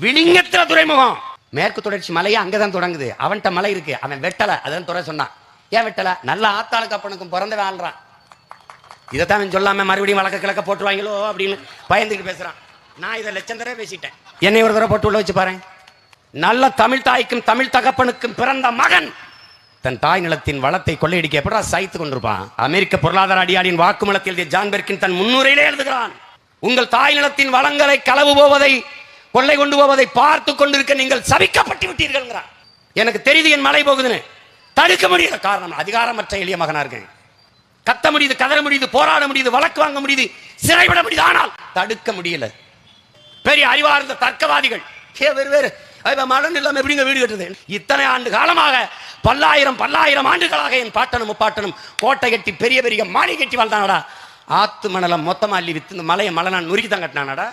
விழிங்கத்துல துறைமுகம். மேற்கு தொடர்ச்சி மலையே? அங்கதான் தொடங்குது. அவன்கிட்ட மலை இருக்கு. அவன் வெட்டல. அதான் துறை சொன்னான். ஏன் வெட்டல? நல்ல ஆத்தாளுக்கு அப்பனுக்கும் பிறந்த வாழ்றான் இதைத்தான் அவன் சொல்லாம மறுபடியும் வழக்க கிழக்க போட்டுருவாங்களோ அப்படின்னு பயந்துக்கிட்டு பேசுறான். நான் இதை லட்சம் தடவை பேசிட்டேன். என்னை ஒரு தடவை போட்டு உள்ள வச்சு பாரு நல்ல தமிழ் தாய்க்கும் தமிழ் தகப்பனுக்கும் பிறந்த மகன். தன் தாய் நிலத்தின் வளத்தை கொள்ளையடிக்க எப்படா சாய்த்து கொண்டிருப்பான்? அமெரிக்க பொருளாதார அடியாடியின் வாக்குமூலத்தில் எழுதிய தன் முன்னுரையிலே எழுதுகிறான். உங்கள் தாய் நிலத்தின் வளங்களை களவு போவதை கொள்ளை கொண்டு போவதை பார்த்து கொண்டிருக்க நீங்கள் சபிக்கப்பட்டு விட்டீர்கள் எனக்கு தெரியுது என் மலை போகுதுன்னு. தடுக்க முடியாத காரணம். அதிகாரமற்ற எளிய மகனா இருக்கேன் கத்த முடியுது கதற முடியுது போராட முடியுது வழக்கு வாங்க முடியுது சிறைவிட முடியுது. ஆனால் தடுக்க முடியல. பெரிய அறிவார்ந்த தர்க்கவாதிகள். ஏ வேறு வேறு. இப்ப மடன் இல்லாம எப்படிங்க வீடு கட்டுறது? இத்தனை ஆண்டு காலமாக பல்லாயிரம் பல்லாயிரம் ஆண்டுகளாக என் பாட்டனும் முப்பாட்டனும் கோட்டை கட்டி பெரிய பெரிய மாளிகை கட்டி வாழ்ந்தானடா. ஆத்து மணலை மொத்தமா அள்ளி வித்து இந்த மலையை மலை நான் நுறுக்கி தான் கட்டினானடா.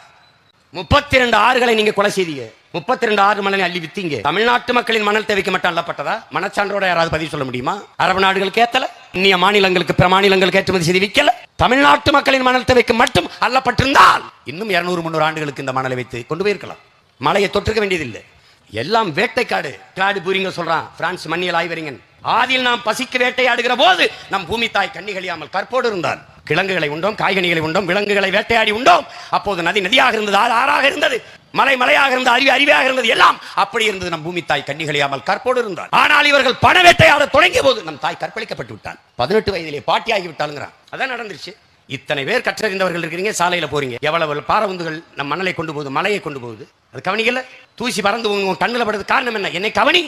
முப்பத்தி ரெண்டு ஆறுகளை நீங்க கொலை செய்தீங்க. முப்பத்தி ரெண்டு ஆறு மணலை அள்ளி வித்தீங்க. தமிழ்நாட்டு மக்களின் மணல் தேவைக்கு மட்டும் அல்லப்பட்டதா மனச்சான்றோட யாராவது பதிவு சொல்ல முடியுமா? அரபு நாடுகளுக்கு ஏத்தல? இந்திய மாநிலங்களுக்கு பிற மாநிலங்களுக்கு ஏற்றுமதி செய்து விற்கல? தமிழ்நாட்டு மக்களின் மணல் தேவைக்கு மட்டும் அல்லப்பட்டிருந்தால் இன்னும் இருநூறு முந்நூறு ஆண்டுகளுக்கு இந்த மணலை வைத்து கொண்டு போயிருக்கலாம். மலையை தொற்றுக்க வேண்டியதில்லை. எல்லாம் வேட்டைக்காடு. காடு பூரிங்க சொல்றான். பிரான்ஸ் மண்ணியல் ஆய்வறிஞன். ஆதியில் நாம் பசிக்கு வேட்டையாடுகிற போது நம் பூமி தாய் கண்ணிகளியாமல் கற்போடு இருந்தான். கிழங்குகளை உண்டோம் காய்கனிகளை உண்டோம் விலங்குகளை வேட்டையாடி உண்டோம். அப்போது நதி நதியாக இருந்தது ஆறு ஆறாக இருந்தது. மலை மலையாக இருந்தது அருவி அருவியாக இருந்தது எல்லாம் அப்படி இருந்தது. நம் பூமி தாய் கண்ணிகளியாமல் கற்போடு இருந்தார் ஆனால் இவர்கள் பண வேட்டையாட தொடங்கிய போது நம் தாய் கற்பழிக்கப்பட்டு விட்டான் பதினெட்டு வயதிலே பாட்டியாகி விட்டாளுங்கிறான். அதான் நடந்துருச்சு. இத்தனை பேர் கற்றறிந்தவர்கள் இருக்கிறீங்க சாலையில போறீங்க. எவ்வளவு பாரவுந்துகள் நம் மணலை கொண்டு போகுது மலையை கொண்டு போகுது. அது கவனிக்கல? தூசி பறந்து உங்க கண்ணில் படுறது காரணம் என்ன? என்னை கவனி.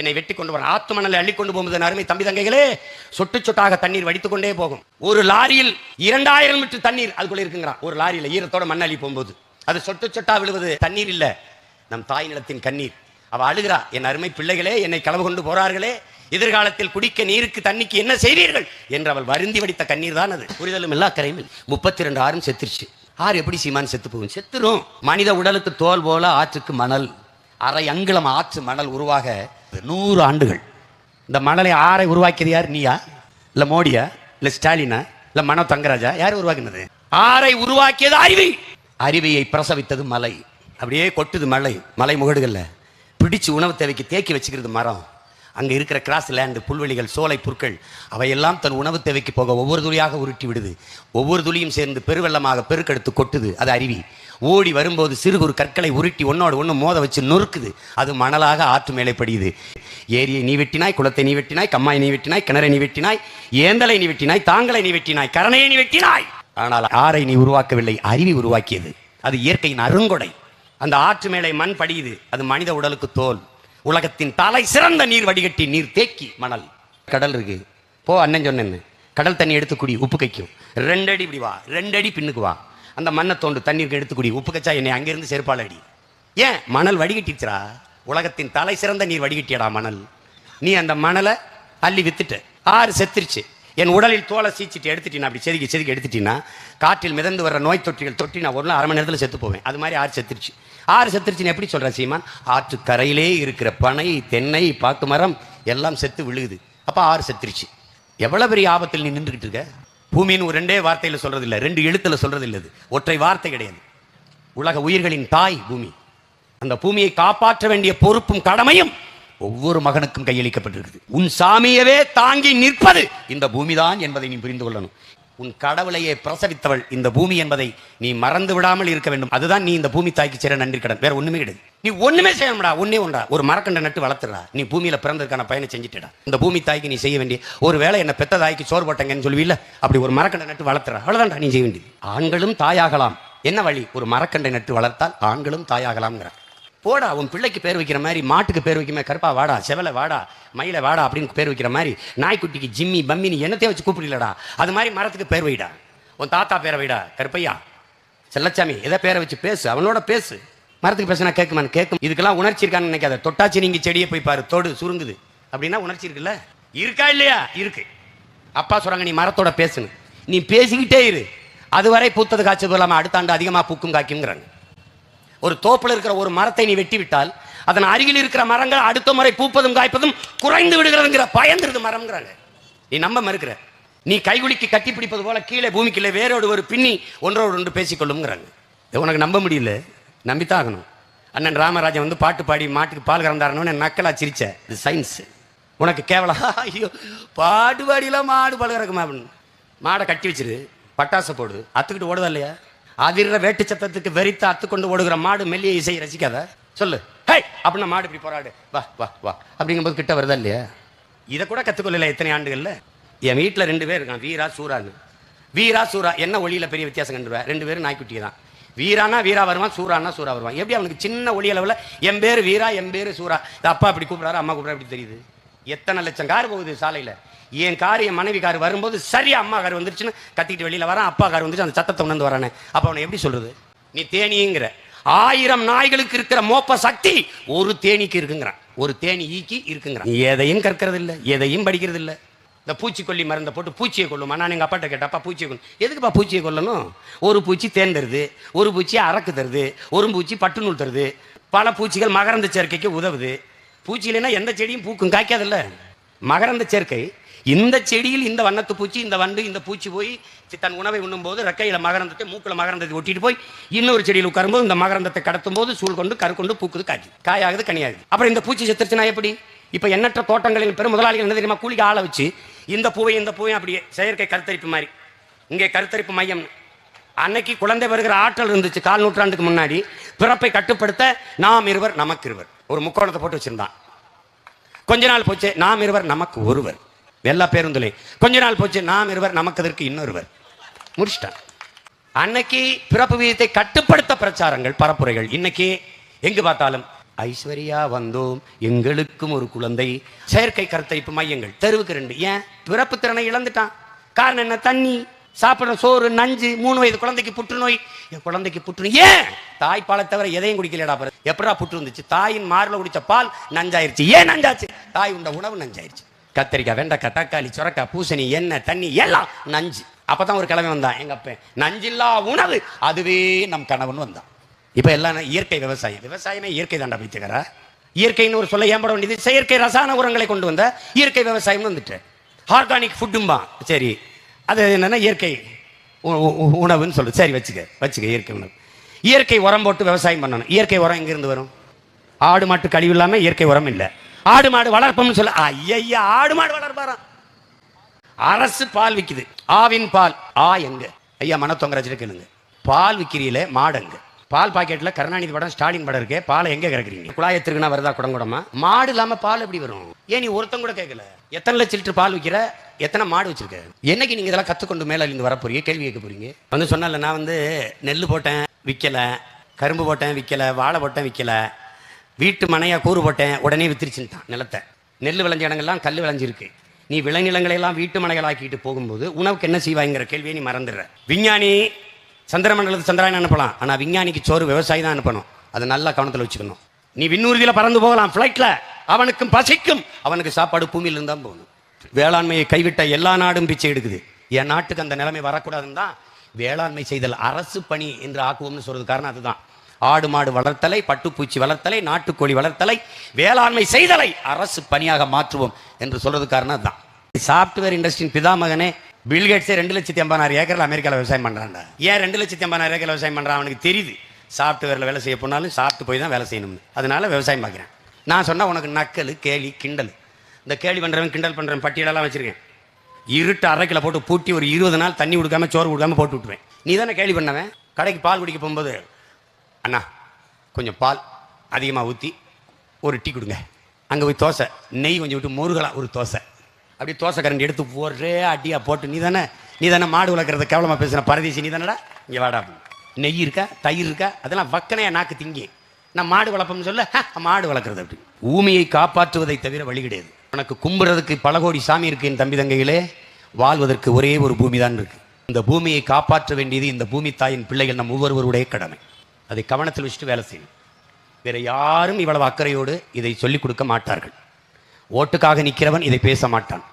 என்னை வெட்டி கொண்டு வர ஆத்து மணலை அள்ளி கொண்டு போகும்போது அருமை தம்பி தங்கைகளே சொட்டு சொட்டாக தண்ணீர் வடித்துக்கொண்டே போகும். ஒரு லாரியில் இரண்டாயிரம் லிட்டர் தண்ணீர் அதுக்குள்ள இருக்குங்கிறான் ஒரு லாரியில் ஈரத்தோட மண் அள்ளி போகும்போது. அது சொட்டு சொட்டா விழுவது தண்ணீர் இல்லை. நம் தாய் நிலத்தின் கண்ணீர். அவ அழுகிறா. என் அருமை பிள்ளைகளே என்னை களவு கொண்டு போறார்களே. எதிர்காலத்தில் குடிக்க நீருக்கு தண்ணிக்கு என்ன செய்வீர்கள்? என்று அவள் வருந்தி வடித்த கண்ணீர் தான் அது. புரிதலும் எல்லா கரையும் முப்பத்தி ரெண்டு ஆறும் செத்துருச்சு. ஆறு எப்படி சீமான் செத்து போகும்? செத்துரும். மனித உடலுக்கு தோல் போல ஆற்றுக்கு மணல். அரை அங்குலம் ஆற்று மணல் உருவாக நூறு ஆண்டுகள். இந்த மணலை ஆறை உருவாக்கியது யார்? நீயா? இல்ல மோடியா? இல்ல ஸ்டாலினா? இல்ல மனோ தங்கராஜா? யார் உருவாக்கினது? ஆறை உருவாக்கியது அருவி அருவியை பிரசவித்தது மலை. அப்படியே கொட்டுது மலை. மலை முகடுகள்ல. பிடிச்சு உணவு தேவைக்கு தேக்கி வச்சுக்கிறது மரம். அங்கே இருக்கிற கிராஸ் லேண்டு புல்வெளிகள் சோலை புற்கள் அவையெல்லாம் தன் உணவு தேவைக்கு போக ஒவ்வொரு துளியாக உருட்டி விடுது. ஒவ்வொரு துளியும் சேர்ந்து பெருவெள்ளமாக பெருக்கெடுத்து கொட்டுது. அது அருவி. ஓடி வரும்போது சிறு குறு கற்களை உருட்டி ஒன்னோடு ஒன்று மோத வச்சு நொறுக்குது. அது மணலாக ஆற்று மேலே படியுது. ஏரியை நீ வெட்டினாய் குளத்தை நீ வெட்டினாய் கம்மாய் நீ வெட்டினாய் கிணறை நீ வெட்டினாய் ஏந்தலை நீ வெட்டினாய் தாங்களை நீ வெட்டினாய் கரணையை நீ வெட்டினாய். ஆனால் ஆறை நீ உருவாக்கவில்லை அருவி உருவாக்கியது. அது இயற்கையின் அருங்கொடை. அந்த ஆற்று மேலே மண் படியுது. அது மனித உடலுக்கு தோல். உலகத்தின் தலை சிறந்த நீர் வடிகட்டி நீர் தேக்கி மணல். கடல் இருக்கு. போ அண்ணன் சொன்னேன்னு. கடல் தண்ணி எடுத்து குடி உப்பு கைக்கும் ரெண்டடி இப்படி வா. ரெண்டடி பின்னுக்கு வா. அந்த மண்ணை தோண்டு தண்ணீருக்கு எடுத்து குடி உப்பு கச்சா என்னை அங்கிருந்து செருப்பால் அடி ஏன்? மணல் வடிகட்டிச்சுரா உலகத்தின் தலை சிறந்த நீர் வடிகட்டியடா மணல். நீ அந்த மணலை அள்ளி வித்துட்ட. ஆறு செத்துருச்சு. என் உடலில் தோலை சீச்சிட்டு எடுத்துட்டீனா அப்படி செதுக்கி செதுக்கி எடுத்துட்டீங்கன்னா காற்றில் மிதந்து வர நோய் தொற்றிகள் தொட்டி நான் ஒரு நாள் அரை மணி நேரத்தில் செத்து போவேன். அது மாதிரி ஆறு செத்துருச்சு. ஆறு செத்துருச்சுன்னு எப்படி சொல்கிறேன் சீமான்? ஆற்று கரையிலே இருக்கிற பனை தென்னை பாக்கு மரம் எல்லாம் செத்து விழுகுது. அப்போ ஆறு செத்துருச்சு. எவ்வளோ பெரிய ஆபத்தில் நீ நின்றுக்கிட்டு இருக்க? பூமின்னு ஒரு ரெண்டே வார்த்தையில் சொல்கிறது இல்லை ரெண்டு எழுத்தில் சொல்கிறது இல்லை ஒற்றை வார்த்தை கிடையாது. உலக உயிர்களின் தாய் பூமி. அந்த பூமியை காப்பாற்ற வேண்டிய பொறுப்பும் கடமையும் ஒவ்வொரு மகனுக்கும் கையளிக்கப்பட்டிருக்குது உன் சாமியவே தாங்கி நிற்பது இந்த பூமிதான் என்பதை நீ புரிந்து கொள்ளணும். உன் கடவுளையே பிரசவித்தவள் இந்த பூமி என்பதை நீ மறந்து விடாமல் இருக்க வேண்டும். அதுதான் நீ இந்த பூமி தாய்க்கு சேர நன்றி கடன். வேற ஒண்ணுமே கிடையாது. நீ ஒண்ணுமே செய்யணும்டா ஒன்னே ஒன்றா. ஒரு மரக்கண்டை நட்டு வளர்த்துடா நீ பூமியில பிறந்ததுக்கான பயணம் செஞ்சுட்டா இந்த பூமி தாய்க்கு நீ செய்ய வேண்டிய ஒரு வேளை என்ன பெத்த தாய்க்கு சோறு போட்டங்கன்னு சொல்லுவீல்ல? அப்படி ஒரு மரக்கண்டை நட்டு வளர்த்துறா. அவ்வளவுதான்டா நீ செய்ய வேண்டியது. ஆண்களும் தாயாகலாம். என்ன வழி? ஒரு மரக்கண்டை நட்டு வளர்த்தால் ஆண்களும் தாயாகலாம்ங்கிறார். போடா உன் பிள்ளைக்கு பேர் வைக்கிற மாதிரி மாட்டுக்கு பேர் வைக்கிற மாதிரி கருப்பா வாடா செவலை வாடா மயில வாடா அப்படின்னு பேர் வைக்கிற மாதிரி நாய்க்குட்டிக்கு ஜிம்மி பம்மி நீ என்னத்தையும் வச்சு கூப்பிடலடா. அது மாதிரி மரத்துக்கு பேர் வைடா. உன் தாத்தா பேரை வைடா கருப்பையா. செல்லச்சாமி எதை பேரை வச்சு பேசு? அவனோட பேசு. மரத்துக்கு பேசுனா கேட்குமான்னு கேட்கும் இதுக்கெல்லாம் உணர்ச்சி இருக்கான்னு நினைக்காத. தொட்டாச்சி நீங்க செடியை போய் பாரு தோடு சுருங்குது. அப்படின்னா உணர்ச்சி இருக்குல்ல? இருக்கா இல்லையா? இருக்கு. அப்பா சொல்றாங்க நீ மரத்தோட பேசுன்னு. நீ பேசிக்கிட்டே இரு. அதுவரை பூத்தது காய்ச்சது இல்லாமல் அடுத்த ஆண்டு அதிகமாக பூக்கும் காய்க்குங்கிறாங்க ஒரு தோப்பில் இருக்கிற ஒரு மரத்தை நீ வெட்டி விட்டால் அதன் அருகில் இருக்கிற மரங்கள் அடுத்த முறை பூப்பதும் காய்ப்பதும் குறைந்து விடுகிறதுங்கிற பயந்துருது மரம்ங்கிறாங்க. நீ நம்ப மறுக்கிற. நீ கைகுலிக்கு கட்டி பிடிப்பது போல கீழே பூமிக்குள்ள வேறோடு ஒரு பின்னி ஒன்றோடு ஒன்று பேசிக்கொள்ளுங்கிறாங்க உனக்கு நம்ப முடியல? நம்பித்தான் ஆகணும் அண்ணன் ராமராஜன் வந்து பாட்டு பாடி மாட்டுக்கு பால் கறந்தாரணும்னு நக்கலா சிரிச்ச. இது சயின்ஸ் உனக்கு கேவலம். ஐயோ பாட்டு பாடிலாம் மாடு பால் கறக்குமா அப்படின்னு மாடை கட்டி வச்சிரு. பட்டாசு போடு. அத்துக்கிட்டு ஓடுதா இல்லையா? அதிர்ற வேட்டு சத்தத்துக்கு வெறித்து அத்துக்கொண்டு ஓடுகிற மாடு மெல்லிய இசையை ரசிக்காத? சொல்லு. ஹே அப்படின்னா மாடு இப்படி போராடு. வா வா வா. அப்படிங்கும்போது கிட்ட வருதா இல்லையா? இதை கூட கற்றுக்கொள்ளல எத்தனை ஆண்டுகள்ல? என் வீட்டில் ரெண்டு பேர் இருக்கான் வீரா சூரான்னு வீரா சூரா என்ன ஒளியில் பெரிய வித்தியாசம் கண்டுருவா? ரெண்டு பேரும் நாய்க்குட்டி தான். வீரானா வீரா வருவான் சூரானா சூரா வருவான். எப்படி அவனுக்கு சின்ன ஒளி அளவில் என் பேர் வீரா என் பேர் சூரா அப்பா அப்படி கூப்பிடாரு அம்மா கூப்பிடாரு அப்படி தெரியுது? எத்தனை லட்சம் கார் போகுது சாலையில். என் கார் என் மனைவி கார் வரும்போது சரியா அம்மா கார் வந்துருச்சுன்னு கத்திட்டு வெளியில வரான் அப்பா கார் வந்துச்சு அந்த சத்தத்தை உணர்ந்து வரானே. அப்போ அவனை எப்படி சொல்றது? நீ தேனிங்கிற. ஆயிரம் நாய்களுக்கு இருக்கிற மோப்ப சக்தி ஒரு தேனிக்கு இருக்குங்கிறான். ஒரு தேனி ஈக்கி இருக்குங்கிறான். எதையும் கற்கிறது இல்லை எதையும் படிக்கிறது இல்லை இந்த பூச்சிக்கொல்லி மருந்தை போட்டு பூச்சியை கொள்ளுமா நான் எங்கள் அப்பாட்ட கேட்டப்பா பூச்சியை கொல்லும் எதுக்குப்பா பூச்சியை கொல்லணும்? ஒரு பூச்சி தேன் தருது ஒரு பூச்சி அரக்கு தருது ஒரு பூச்சி பட்டு நூல் தருது. பல பூச்சிகள் மகரந்த சேர்க்கைக்கு உதவுது. பூச்சி இல்லைன்னா எந்த செடியும் பூக்கும் காய்க்காதில்ல. மகரந்த சேர்க்கை. இந்த செடியில் இந்த வண்ணத்து பூச்சி இந்த வண்டு இந்த பூச்சி போய் தன் உணவை உண்ணும்போது ரெக்கையில் மகரந்தத்தை மூக்கில் மகரந்தத்தை ஒட்டிட்டு போய் இன்னொரு செடியில் உட்காரும்போது இந்த மகரந்தத்தை கடத்தும் போது சூழ் கொண்டு கரு கொண்டு பூக்குது காய்ச்சி காயாகுது கனியாகுது. அப்புறம் இந்த பூச்சி செத்துருச்சுனா எப்படி? இப்போ எண்ணற்ற தோட்டங்களில் பெரும் முதலாளிகள் என்ன தெரியுமா? கூலிக்கு ஆளை வச்சு இந்த பூவை இந்த பூவையும் அப்படியே செயற்கை கருத்தரிப்பு மாதிரி இங்கே கருத்தரிப்பு மையம். அன்னைக்கு குழந்தை வருகிற ஆற்றல் இருந்துச்சு கால் நூற்றாண்டுக்கு முன்னாடி. பிறப்பை கட்டுப்படுத்த நாம் இருவர் நமக்கு இருவர். ஒரு முக்கோணத்தை போட்டு வச்சிருந்தான். கொஞ்ச நாள் போச்சு நாம் இருவர் நமக்கு ஒருவர். எல்லா பேருந்துலையும். கொஞ்ச நாள் போச்சு நாம் இருவர் நமக்கு அதற்கு இன்னொருவர். முடிச்சிட்டான். அன்னைக்கு பிறப்பு வீதத்தை கட்டுப்படுத்த பிரச்சாரங்கள் பரப்புரைகள். இன்னைக்கு எங்கு பார்த்தாலும் ஐஸ்வர்யா வந்தோம் எங்களுக்கும் ஒரு குழந்தை. செயற்கை கருத்தரிப்பு மையங்கள் தெருவுக்கு ரெண்டு. ஏன்? பிறப்பு திறனை இழந்துட்டான். காரணம் என்ன? தண்ணி சாப்பிட சோறு நஞ்சு மூணு வயது குழந்தைக்கு புற்றுநோய். என் குழந்தைக்கு புற்றுநோய். ஏன்? தாய்ப்பாலை தவிர எதையும் குடிக்கலடா பிறகு எப்படா புற்று வந்துச்சு? தாயின் மாரில் குடித்த பால் நஞ்சாயிருச்சு. ஏன் நஞ்சாச்சு? தாய் உண்ட உணவு நஞ்சாயிருச்சு. கத்தரிக்காய் வெண்டைக்காய் தக்காளி சுரக்காய் பூசணி எண்ணெய் தண்ணி எல்லாம் நஞ்சு. அப்போ தான் ஒரு கிழமை வந்தான். எங்கள் அப்பன் நஞ்சில்லா உணவு. அதுவே நம் கணவன் வந்தான். இப்போ எல்லாம் இயற்கை விவசாயம் விவசாயமே இயற்கை தாண்டா பைத்தியக்காரா இயற்கைன்னு ஒரு சொல்ல ஏன்பட வேண்டியது செயற்கை ரசாயன உரங்களை கொண்டு வந்த இயற்கை விவசாயம்னு வந்துட்டு. ஆர்கானிக் ஃபுட்டும்பா சரி. அது என்னென்னா இயற்கை உணவுன்னு சொல்லு. சரி வச்சுக்க. வச்சுக்க இயற்கை உணவு. இயற்கை உரம் போட்டு விவசாயம் பண்ணணும். இயற்கை உரம் எங்கிருந்து வரும்? ஆடு மாட்டு கழிவு இல்லாமல் இயற்கை உரம் இல்லை. ஆடு மாடு வளர்ப்போம்னு சொல்ல ஐயா ஆடு மாடு வளர்ப்பாராம். அரசு பால் விற்குது ஆவின் பால். ஆ எங்க? ஐயா மனத்தொங்கராஜ் கேளுங்க. பால் விக்கிறீங்களே மாடங்க பால் பாக்கெட்ல கருணாநிதி படம் ஸ்டாலின் படம் இருக்கே பாலை எங்க கறக்குறீங்க? குழாயத்திற்குனா வருதா குடங்குடமா? மாடு இல்லாம பால் எப்படி வரும்? ஏன் நீ ஒருத்தன் கூட கேட்கல எத்தனை லட்சம் லிட்டர் பால் விற்கிற எத்தனை மாடு வச்சிருக்க? என்னைக்கு நீங்க இதெல்லாம் கத்துக்கொண்டு மேல இருந்து வர போறீங்க கேள்வி கேட்க போறீங்க? வந்து சொன்னால நான் வந்து நெல் போட்டேன். விற்கலை கரும்பு போட்டேன் விற்கலை வாழை போட்டேன் விற்கலை வீட்டு மனையாக கூறு போட்டேன் உடனே வித்திரிச்சுட்டான் நிலத்தை. நெல் விளைஞ்ச இடங்கள்லாம் கல் விளைஞ்சிருக்கு. நீ விளைநிலங்களை எல்லாம் வீட்டு மனைகளாக்கிட்டு போகும்போது உணவுக்கு என்ன செய்வாங்கிற கேள்வியை நீ மறந்துடுற. விஞ்ஞானி சந்திரமண்டலத்து சந்திராயன் அனுப்பலாம்? ஆனால் விஞ்ஞானிக்கு சோறு விவசாயி தான் அனுப்பணும். அதை நல்லா கவனத்தில் வச்சுக்கணும். நீ விண்ணூர்தியில் பறந்து போகலாம் ஃப்ளைட்டில் அவனுக்கும் பசிக்கும். அவனுக்கு சாப்பாடு பூமியிலிருந்து தான் போகணும் வேளாண்மையை கைவிட்ட எல்லா நாடும் பிச்சை எடுக்குது. என் நாட்டுக்கு அந்த நிலைமை வரக்கூடாதுன்னு தான் வேளாண்மை செய்தல் அரசு பணி என்று ஆக்குவோம்னு சொல்றது காரணம் அதுதான். ஆடு மாடு வளர்த்தலை பட்டுப்பூச்சி வளர்த்தலை நாட்டுக்கோழி வளர்த்தலை வேளாண்மை செய்தலை அரசு பணியாக மாற்றுவோம் என்று சொல்றது காரணம் அதுதான். சாப்ட்வேர் இண்டஸ்ட்ரியின் பிதாமகனே பில்கேட்ஸே ரெண்டு லட்சத்தி ஐம்பதாயிரம் ஏக்கரில் அமெரிக்காவில் விவசாயம் பண்றான்டா. ஏன் ரெண்டு லட்சத்தி ஐம்பதாயிரம் ஏக்கரில் விவசாயம் பண்ணுறான் அவனுக்கு தெரியுது. சாப்ட்வேரில் வேலை செய்ய போனாலும் சாப்பிட்டு போய் தான் வேலை செய்யணும்னு. அதனால விவசாயம் பார்க்குறேன். நான் சொன்னால் உனக்கு நக்கல் கேலி கிண்டல். இந்த கேலி பண்ணுறவன் கிண்டல் பண்ணுறவன் பட்டியலெல்லாம் வச்சுருக்கேன். இருட்டு அரைக்கில் போட்டு பூட்டி ஒரு இருபது நாள் தண்ணி கொடுக்காம சோறு கொடுக்காம போட்டு விட்டுருவேன். நீ தானே கேள்வி பண்ணவன்? கடைக்கு பால் குடிக்க போகும்போது அண்ணா கொஞ்சம் பால் அதிகமாக ஊற்றி ஒரு டீ கொடுங்க. அங்கே போய் தோசை நெய் கொஞ்சம் விட்டு முருகலாம் ஒரு தோசை. அப்படியே தோசை கரண்டி எடுத்து ஒரே அடியாக போட்டு நீ தானே நீ தானே மாடு வளர்க்குறத கேவலமாக பேசுகிற பரதேசி நீ தானடா? இங்கே வாடா. நெய் இருக்கா தயிர் இருக்கா? அதெல்லாம் வக்கனையாக நாக்கு திங்கி. நான் மாடு வளர்ப்போம்னு சொல்ல மாடு வளர்க்குறது அப்படி. ஊமையை காப்பாற்றுவதை தவிர வழி கிடையாது. உனக்கு கும்புறதுக்கு பல கோடி சாமி இருக்கு என் தம்பி தங்கைகளே வாழ்வதற்கு ஒரே ஒரு பூமி தான் இருக்கு. இந்த பூமியை காப்பாற்ற வேண்டியது இந்த பூமி தாயின் பிள்ளைகள் நம் ஒவ்வொருவருடைய கடமை. அதை கவனத்தில் வச்சுட்டு வேலை செய்யணும். வேற யாரும் இவ்வளவு அக்கறையோடு இதை சொல்லிக் கொடுக்க மாட்டார்கள். ஓட்டுக்காக நிற்கிறவன் இதை பேச மாட்டான்.